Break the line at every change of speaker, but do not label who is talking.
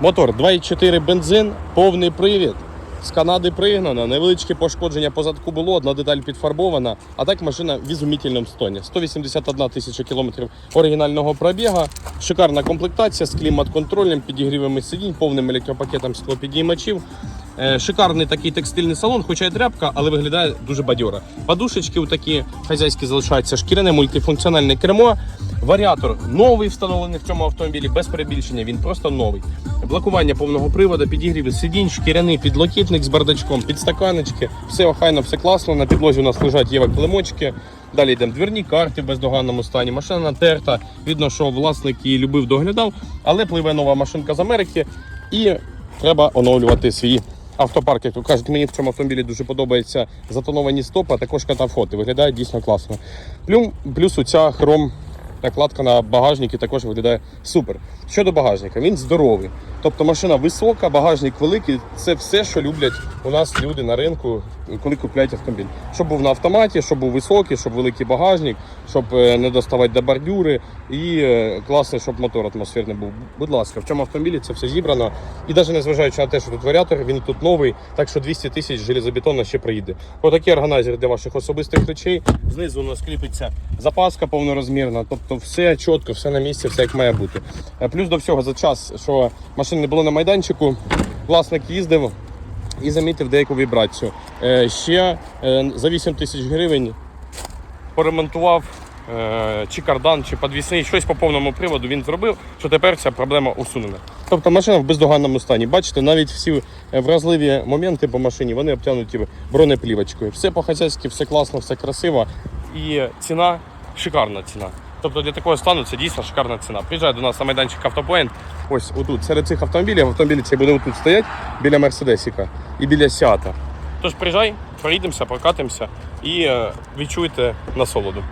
Мотор 2,4 бензин, повний привід. З Канади пригнана, невеличке пошкодження позадку було, одна деталь підфарбована, а так машина в ізумітельному стані. 181 тисяча кілометрів оригінального пробіга, шикарна комплектація з клімат-контролем, підігрівами сидінь, повним електропакетом склопідіймачів. Е, Шикарний такий текстильний салон, хоча й тряпка, але виглядає дуже бадьоро. Подушечки такі хазяйські залишаються, шкіряне мультифункціональне кермо. Варіатор новий встановлений в цьому автомобілі, без перебільшення, він просто новий. Блокування повного приводу, підігрів сидінь, шкіряний підлокітник з бардачком, підстаканечки, все охайно, все класно. На підлозі у нас лежать єва килимочки. Далі йдемо двірні карти в бездоганному стані. Машина натерта. Видно, що власник її любив, доглядав, але пливе нова машинка з Америки і треба оновлювати свій автопарк. Як кажуть, мені в цьому автомобілі дуже подобається затоновані стопи, а також катафоти. Виглядає дійсно класно. Плюм, плюс оця хром накладка на багажник і також виглядає супер. Щодо багажника, він здоровий. Тобто машина висока, багажник великий. Це все, що люблять у нас люди на ринку, коли купляють автомобіль. Щоб був на автоматі, щоб був високий, щоб великий багажник, щоб е, не доставати до бордюри і е, класний, щоб мотор атмосферний був. Будь ласка, в цьому автомобілі це все зібрано. І навіть незважаючи на те, що тут варіатор, він тут новий, так що 200 тисяч железобетонно ще приїде. Отакий органайзер для ваших особистих речей. Знизу у нас кріпиться запаска повнорозмірна, тобто все чітко, все на місці, все як має бути. Е, Плюс до всього за час, що машин не було на майданчику, власник їздив і замітив деяку вібрацію. Е, Ще е, за 8 тисяч гривень поремонтував чи кардан, чи подвісний, щось по повному приводу він зробив, що тепер ця проблема усунена. Тобто машина в бездоганному стані. Бачите, навіть всі вразливі моменти по машині вони обтягнуті бронеплівочкою. Все по-хазяйськи, все класно, все красиво. І ціна шикарна ціна. Тобто для такого стану це дійсно шикарна ціна. Приїжджай до нас на майданчик Автопоінт. Ось отут. Серед цих автомобілів автомобілі ці буде отут стоять біля Мерседесіка і біля Сіата. Тож приїжджай, проїдемося, прокатимося і е, відчуйте насолоду.